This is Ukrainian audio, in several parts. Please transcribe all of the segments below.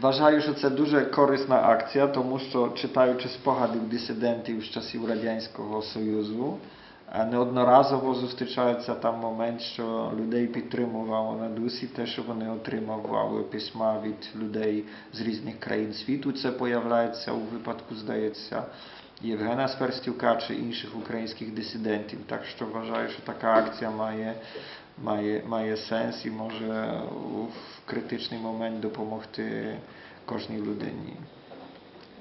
Вважаю, що це дуже корисна акція, тому що читаючи спогади дисидентів з часів Радянського Союзу, е, неодноразово зустрічається там момент, що людей підтримувало на дусі те, що вони отримували письма від людей з різних країн світу. Це появляється у випадку, здається, Євгена Сверстюка чи інших українських дисидентів. Так що вважаю, що така акція має, має, має сенс і може в критичний момент допомогти кожній людині.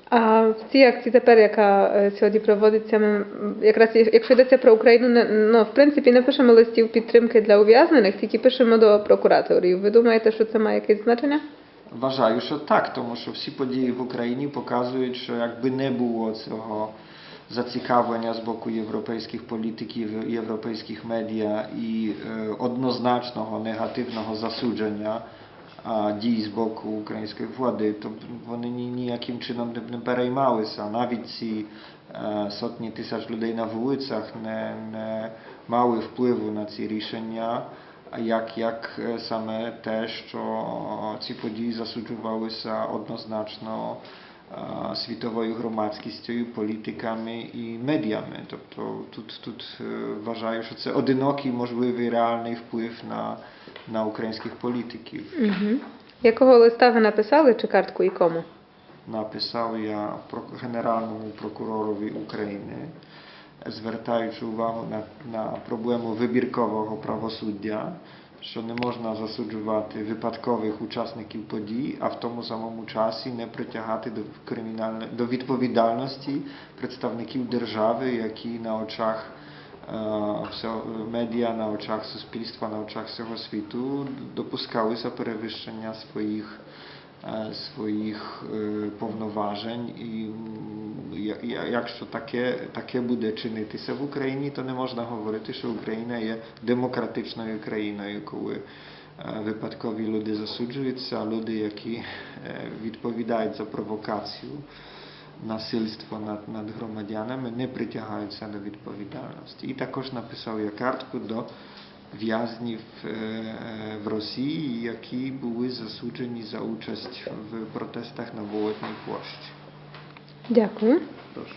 А в цій акції тепер, яка е, сьогодні проводиться, ми якраз якщо йдеться про Україну, ну, в принципі, не пишемо листів підтримки для ув'язнених, тільки пишемо до прокураторів. Ви думаєте, що це має якесь значення? Вважаю, що так, тому що всі події в Україні показують, що якби не було цього зацікавлення з боку європейських політиків, європейських медіа і е, однозначного негативного засудження а, дій з боку української влади, то б вони ні, ніяким чином не, переймалися. Навіть ці е, сотні тисяч людей на вулицях не, не мали впливу на ці рішення. Як е, саме те, що ці події засуджувалися однозначно е, світовою громадськістю, політиками і медіями. Тобто тут, тут е, вважаю, що це одинокий можливий реальний вплив на, на українських політиків. Угу. Якого листа ви написали чи картку і кому? Написав я Генеральному прокуророві України, звертаючи увагу на, на проблему вибіркового правосуддя, що не можна засуджувати випадкових учасників подій, а в тому самому часі не притягати до кримінальне до відповідальності представників держави, які на очах е, медіа, на очах суспільства, на очах всього світу допускалися перевищення своїх е, своїх е, повноважень, і якщо таке, таке буде чинитися в Україні, то не можна говорити, що Україна є демократичною країною, коли е, випадкові люди засуджуються, а люди, які е, відповідають за провокацію, насильство над, над громадянами, не притягаються до відповідальності. І також написав я картку до в'язнів е, в Росії, які були засуджені за участь в протестах на Болотній площі. Дякую. Прошу.